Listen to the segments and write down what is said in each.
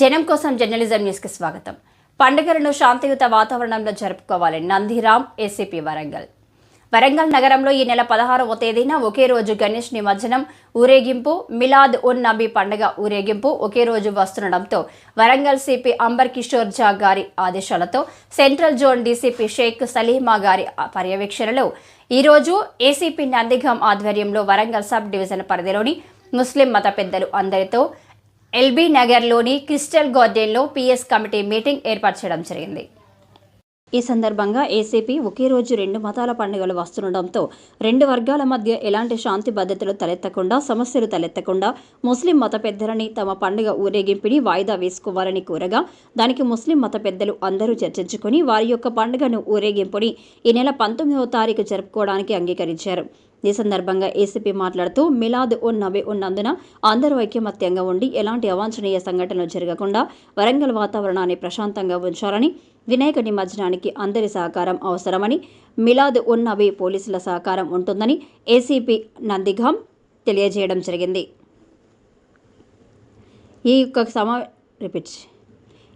జనం కోసం జర్నలిజం న్యూస్కి స్వాగతం. పండుగలను శాంతియుత వాతావరణంలో జరుపుకోవాలి. నందిరామ్ ఏసీపీ వరంగల్. వరంగల్ నగరంలో ఈ నెల పదహారవ తేదీన ఒకే రోజు గణేష్ నిమజ్జనం ఊరేగింపు మిలాద్ ఉన్ నబీ పండుగ ఊరేగింపు ఒకే రోజు వస్తుండడంతో వరంగల్ సిపి అంబర్ కిషోర్ జా గారి ఆదేశాలతో central zone DCP Shaik Saleema గారి పర్యవేక్షణలో ఈరోజు ఏసీపీ నందిగం ఆధ్వర్యంలో వరంగల్ సబ్ డివిజన్ పరిధిలోని ముస్లిం మత పెద్దలు అందరితో ఎల్బీ నగర్లోని క్రిస్టల్ గార్డెన్లో పిఎస్ కమిటీ మీటింగ్ ఏర్పాటు చేయడం జరిగింది. ఈ సందర్భంగా ఏసీపీ ఒకే రోజు రెండు మతాల పండుగలు వస్తుండటంతో రెండు వర్గాల మధ్య ఎలాంటి శాంతి భద్రతలు తలెత్తకుండా సమస్యలు తలెత్తకుండా ముస్లిం మత పెద్దలని తమ పండుగ ఊరేగింపుని వాయిదా వేసుకోవాలని కోరగా దానికి ముస్లిం మత పెద్దలు అందరూ చర్చించుకుని వారి యొక్క పండుగను ఊరేగింపుని ఈ నెల పంతొమ్మిదవ తారీఖు జరుపుకోవడానికి అంగీకరించారు. ఈ సందర్భంగా ఏసీపీ మాట్లాడుతూ మిలాద్ ఉన్ నబీ ఉన్నందున అందరూ ఐక్యమత్యంగా ఉండి ఎలాంటి అవాంఛనీయ సంఘటనలు జరగకుండా వరంగల్ వాతావరణాన్ని ప్రశాంతంగా ఉంచాలని వినాయక నిమజ్జనానికి అందరి సహకారం అవసరమని మిలాద్ ఉన్ నబీ పోలీసుల సహకారం ఉంటుందని ఏసీపీ నందిఘాం తెలియజేయడం జరిగింది. ఈ యొక్క సమా రిపీట్.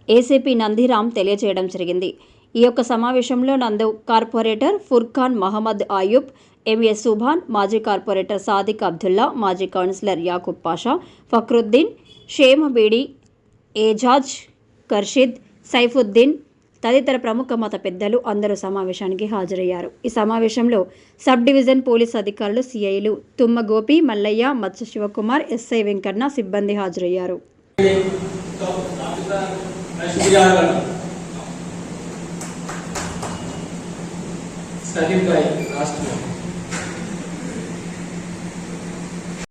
ఏసీపీ నందిరామ్ తెలియజేయడం జరిగింది. ఈ యొక్క సమావేశంలో నందు కార్పొరేటర్ ఫుర్ఖాన్ మహమ్మద్ ఆయూబ్ ఎంఎస్ సుభాన్ మాజీ కార్పొరేటర్ సాదిక్ అబ్దుల్లా మాజీ కౌన్సిలర్ యాకూబ్ పాషా ఫక్రుద్దీన్ షేమబీడి ఏజాజ్ ఖర్షిద్ సైఫుద్దీన్ తదితర ప్రముఖ మత పెద్దలు అందరూ సమావేశానికి హాజరయ్యారు. ఈ సమావేశంలో సబ్ డివిజన్ పోలీస్ అధికారులు సిఐలు తుమ్మ గోపి మల్లయ్య మత్స్య శివకుమార్ ఎస్ఐ వెంకన్న సిబ్బంది హాజరయ్యారు. సలీం భాయ్ రాష్ట్రం